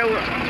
there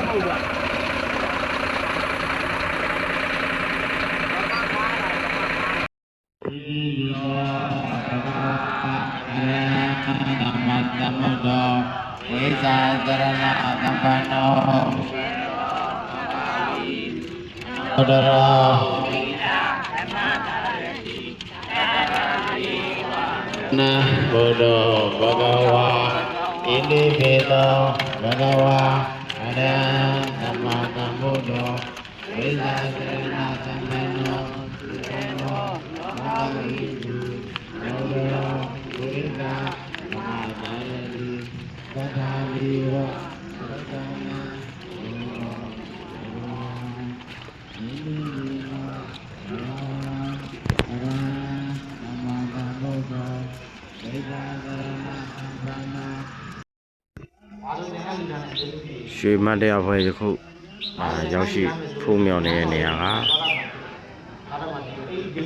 ခါရလို့ဒါသမ္တမုဒ္ဒောဝိဇာသရဏသမ္ပန္နောဘုဒ္ဓရောနာဘုဒ္ဓဘဂဝါဣတိပေသောဘဂဝါအ ရဟံသမ္မာသမ္ဗုဒ္ဓောဝိဇာသရဏသမ္ပန္နောသေနောဘာဝိတုဘုဒ္ဓရောဝိဇာမဟာသာယတိသတ္ထာဝိဝသတ္တနာဘုရောဘုရောဣတိပေသောဘဂဝါအရဟံသမ္မာသမ္ဗုဒ္ဓောဝိဇာသရဏသမ္ပန္နော ရွှေမတ်တရားဖွဲ့ယခုအာရောက်ရှိဖုံးမြောင်နေတဲ့နေရာက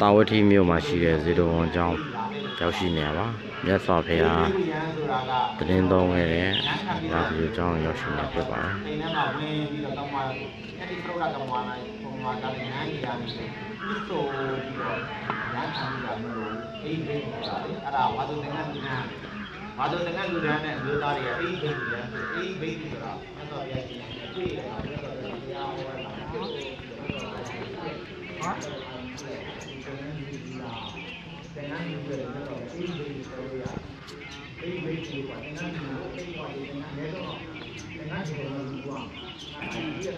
တာဝတိမြို့မှာရှိတဲ့ဇေတဝန်ကျောင်းရောက်ရှိနေရပါမြတ်စွာဘုရားတရင်သုံးခဲ့တဲ့ရာဇီကျောင်းရောက်ရှိနေဖြစ်ပါတယ်အိမ်ထဲမှာဝင်ပြီးတော့တောင်းမှအဲ့ဒီသရုပ်ကကမာနာပုံမှာကလည်းငန်းကြီးရပြီပြီးဆိုပြီးတော့ရမ်းခံကြလို့အိမ်ဘေးဆိုတာလေအဲ့ဒါဝါဒသင်္ကန်း လူဒန်းဝါဒသင်္ကန်းလူဒန်းနဲ့လူသားတွေကအိမ်ဘေးလူဒန်းအိမ်ဘေးဆိုတာမြတ်စွာဘုရားရှင်တွေ့တယ်မြတ်စွာဘုရားတရားဟောတာဟာသင်္ကန်းလူတွေကတော့အိမ်ဘေးဆိုရအိမ်ဘေးဆိုတာသင်္ကန်းလူအိမ်ပေါ်သင်္ကန်းလဲတော့သင်္ကန်းလူကလူကအဲဒီကတည်းက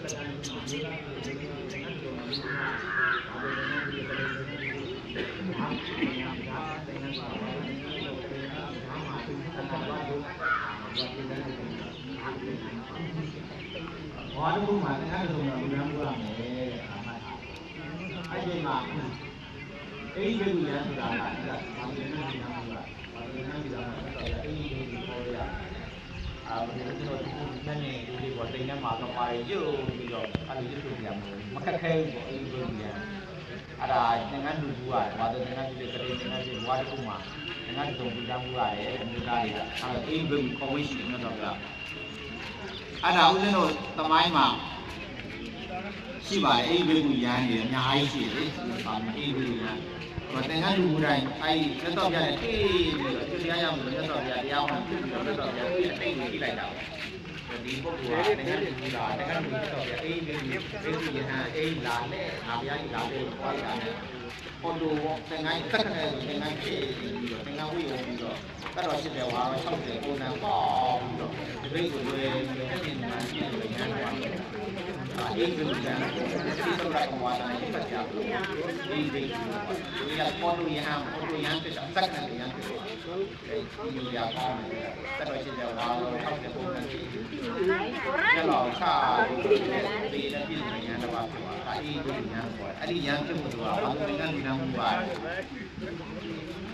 လူသားတွေသင်္ကန်းလူကလူကဘာလို့လဲ ဘာလို့မှလည်းအဲ့လိုမျိုးလူများပြောရမယ်အဲ့ဒီမှာအဲ့ဒီလူများဆိုတာကဘာလို့လဲလူများဆိုတာဘာလို့လဲလူများဆိုတာအဲ့ဒီလူတွေပေါ်ရအာဘယ်လိုလဲဒီနေ့နေဒီလိုပေါ်တိတ်နေမှာကပါရုပ်ပြီးတော့အဲ့ဒီလူတွေမခက်ခဲဘူးပေါ့အဲ့ဒီလူတွေ အဲ့ဒါသင်္ကန်းလူကြီးရတယ်ဘာလို့သင်္ကန်းလူတွေကလေးသင်္ကန်းလူဘွားတစ်ခုမှာသင်္ကန်းတုံပြကြမှုရတယ်အမျိုးသားတွေကအဲ့ဒါအိမ်ဘယ်ကိုဝေးရှိနေတော့ဗျာအဲ့ဒါဦးဇင်းတို့သမိုင်းမှာရှိပါတယ်အိမ်ဘယ်ကိုရမ်းနေတယ်အများကြီးရှိတယ်လေဒါမှအိမ်ဘယ်ကိုရမ်းဘာသင်္ကန်းလူဘူးတိုင်းအဲ့လက်တော့ပြတယ်အေးပြီးတော့သူတရားရမှုလက်တော့ပြတရားဟောပြီးတော့လက်တော့ပြတယ်တိတ်နေကြည့်လိုက်တာဒီပု ဂ္ဂိုလ်ကနိုင်ငံတကာနိုင်ငံတကာတော့အေးဒီအေးဒီယဟန်အေးလာနဲ့ငါဘုရားကြီးလာလို့ဟောတာနဲ့ပေါ်လို့သင်္ကန်းတက်ခဲ့သင်္ကန်း ကျတော့ခါဒီနဲ့ဒီနဲ့ပြည်နေရတော့ပါပါအေးဒီညာပေါ့အဲ့ဒီညာဖြစ်မှုကဘာလို့လဲကလူနာမှုပါဘာ